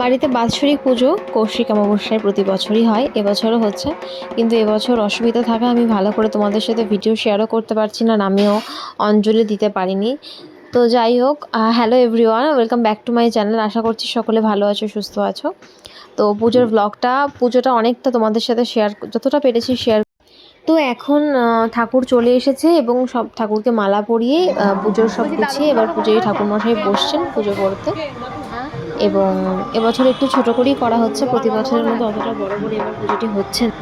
বাড়িতে বাৎসরিক পুজো, কৌশিক অমাবস্যায় প্রতি বছরই হয়, এবছরও হচ্ছে। কিন্তু এবছর অসুবিধা থাকা, আমি ভালো করে তোমাদের সাথে ভিডিও শেয়ারও করতে পারছি না আমিও অঞ্জলি দিতে পারিনি। তো যাই হোক hello everyone welcome back to my channel আশা করছি সকলে ভালো আছো, সুস্থ আছো। তো পুজোর ব্লগটা পুজোটা অনেকটা তোমাদের সাথে শেয়ার যতটা পেরেছি শেয়ার তো এখন ঠাকুর চলে এসেছে এবং সব ঠাকুরকে মালা পরিয়ে পুজোর সব গুছিয়ে এবার পুজোয় ঠাকুরমশাই বসছেন পুজো করতে। এবং এবছর একটু ছোট করেই করা হচ্ছে, প্রতি বছরের মতো অতটা বড় করে এবার পুজোটি হচ্ছে না।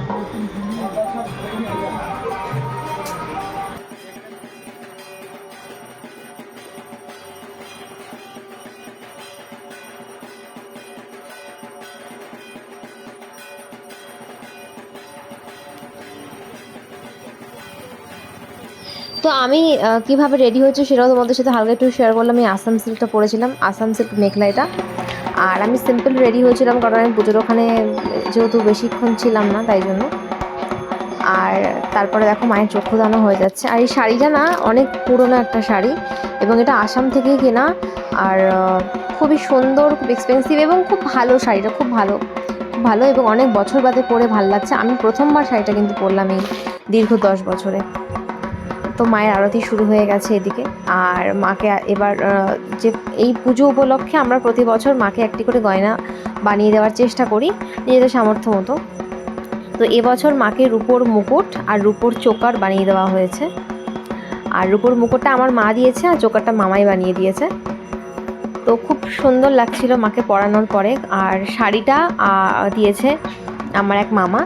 তো আমি কীভাবে রেডি হয়েছে সেটাও তোমাদের সাথে হালকা একটু শেয়ার করলাম আমি আসাম সিল্কটা পরেছিলাম, আসাম সিল্ক মেখলা এটা আর আমি সিম্পল রেডি হয়েছিলাম কারণ আমি পুজোর ওখানে যেহেতু বেশিক্ষণ ছিলাম না, তাই জন্য। আর তারপরে দেখো মায়ের চক্ষু দানো হয়ে যাচ্ছে। আর এই শাড়িটা না অনেক পুরনো একটা শাড়ি এবং এটা আসাম থেকেই কেনা। আর খুবই সুন্দর, খুব এক্সপেন্সিভ এবং খুব ভালো শাড়িটা, খুব ভালো। খুব ভালো এবং অনেক বছর বাদে পরে ভালো লাগছে। আমি প্রথমবার শাড়িটা কিন্তু পরলাম এই দীর্ঘ দশ বছরে। তো মায়ের আরতি শুরু হয়ে গেছে এদিকে। আর মাকে এবার যে এই পুজো উপলক্ষে আমরা প্রতি বছর মাকে একটি করে গয়না বানিয়ে দেওয়ার চেষ্টা করি নিজেদের সামর্থ্য মতো। তো এবছর মাকে রূপোর মুকুট আর রূপোর চোকার বানিয়ে দেওয়া হয়েছে। আর রূপোর মুকুটটা আমার মা দিয়েছে আর চোকারটা মামাই বানিয়ে দিয়েছে। তো খুব সুন্দর লাগছিল মাকে পরানোর পরে। আর শাড়িটা দিয়েছে আমার এক মামা।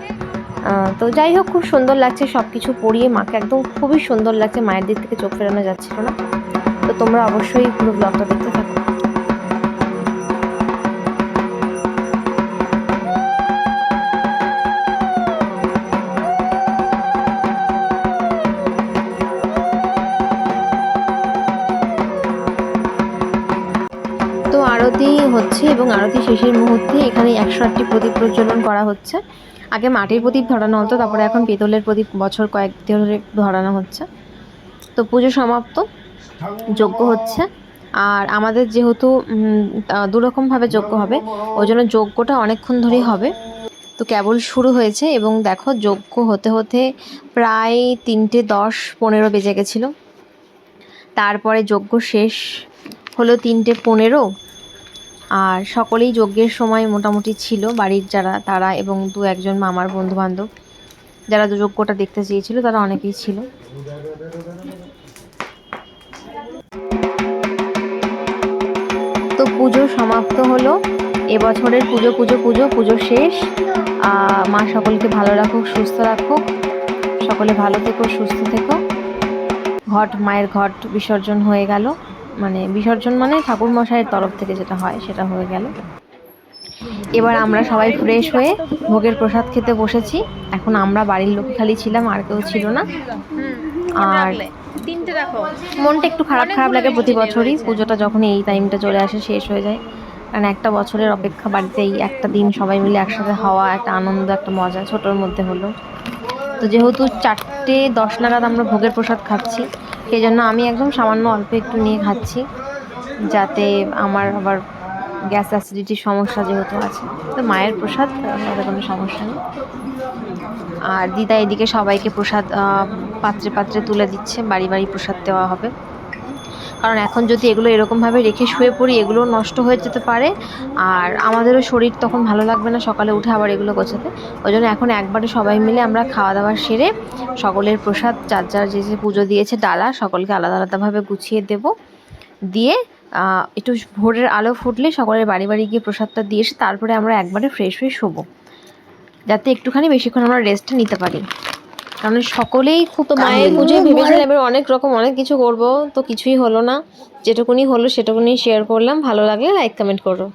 তো যাই হোক, খুব সুন্দর লাগছে সব কিছু পরিয়ে মাকে একদম খুবই সুন্দর লাগছে, মায়ের দিক থেকে চোখ ফেরানো যাচ্ছিল না? তো তোমরা অবশ্যই পুরো ব্লগটা দেখতে থাকো। আরতি হচ্ছে এবং আরতি শেষের মুহূর্তে এখানে একশো আটটি প্রদীপ প্রজ্বলন করা হচ্ছে। আগে মাটির প্রদীপ ধরানো হতো, তারপরে এখন পিতলের প্রদীপ বছর কয়েক ধরে ধরানো হচ্ছে। তো পুজো সমাপ্ত, যজ্ঞ হচ্ছে। আর আমাদের যেহেতু দুরকমভাবে যজ্ঞ হবে, ওই জন্য যজ্ঞটা অনেকক্ষণ ধরেই হবে। তো কেবল শুরু হয়েছে এবং দেখো যজ্ঞ হতে হতে প্রায় তিনটে দশ পনেরো বেজে গেছিল। তারপরে যজ্ঞ শেষ হলো তিনটে পনেরো। আর সকলেই যজ্ঞের সময় মোটামুটি ছিল, বাড়ির যারা, তারা এবং দু একজন মামার বন্ধু বান্ধব যারা যজ্ঞটা দেখতে চেয়েছিল, তারা অনেকেই ছিল। তো পুজো সমাপ্ত হলো। এবছরের পুজো পুজো পুজো পুজো শেষ। মা সকলকে ভালো রাখুক, সুস্থ রাখুক। সকলে ভালো থেকো, সুস্থ থেকো। ঘট, মায়ের ঘট বিসর্জন হয়ে গেল। মানে বিসর্জন মানে ঠাকুর মশাইয়ের তরফ থেকে যেটা হয় সেটা হয়ে গেল। এবার আমরা সবাই ফ্রেশ হয়ে ভোগের প্রসাদ খেতে বসেছি। এখন আমরা বাড়ির লোক খালি ছিলাম আর কেউ ছিল না। আর মনটা একটু খারাপ খারাপ লাগে প্রতি বছরই। পুজোটা যখন এই টাইমটা চলে আসে শেষ হয়ে যায়। কারণ একটা বছরের অপেক্ষা বাড়িতে এই একটা দিন সবাই মিলে একসাথে হওয়া একটা আনন্দ একটা মজা ছোটোর মধ্যে হলো। তো যেহেতু চারটে দশ নাগাদ আমরা ভোগের প্রসাদ খাচ্ছি সেই জন্য আমি একদম সামান্য অল্প একটু নিয়ে খাচ্ছি, যাতে আমার আবার গ্যাস অ্যাসিডিটির সমস্যা যেহেতু আছে। তো মায়ের প্রসাদ তাতে কোনো সমস্যা নেই। আর দিদা এদিকে সবাইকে প্রসাদ পাত্রে পাত্রে তুলে দিচ্ছে, বাড়ি বাড়ি প্রসাদ দেওয়া হবে। কারণ এখন যদি এগুলো এরকমভাবে রেখে শুয়ে পড়ি, এগুলো নষ্ট হয়ে যেতে পারে। আর আমাদেরও শরীর তখন ভালো লাগবে না, সকালে উঠে আবার এগুলো গোছাতে। ওই জন্য এখন একবারে সবাই মিলে আমরা খাওয়া দাওয়া সেরে সকলের প্রসাদ, যার যার যে যে পুজো দিয়েছে ডালা, সকলকে আলাদা আলাদাভাবে গুছিয়ে দেব। দিয়ে একটু ভোরের আলো ফুটলে সকলের বাড়ি বাড়ি গিয়ে প্রসাদটা দিয়ে এসে তারপরে আমরা একবারে ফ্রেশ হয়ে শোবো। যাতে একটুখানি বেশিক্ষণ আমরা রেস্টটা নিতে পারি। কারণ সকলেই খুব তো মায়ের পুজোয় ভেবেছিলাম এবার অনেক রকম অনেক কিছু করব তো কিছুই হলো না। যেটুকুনি হলো সেটুকুনি শেয়ার করলাম ভালো লাগলে লাইক কমেন্ট করো।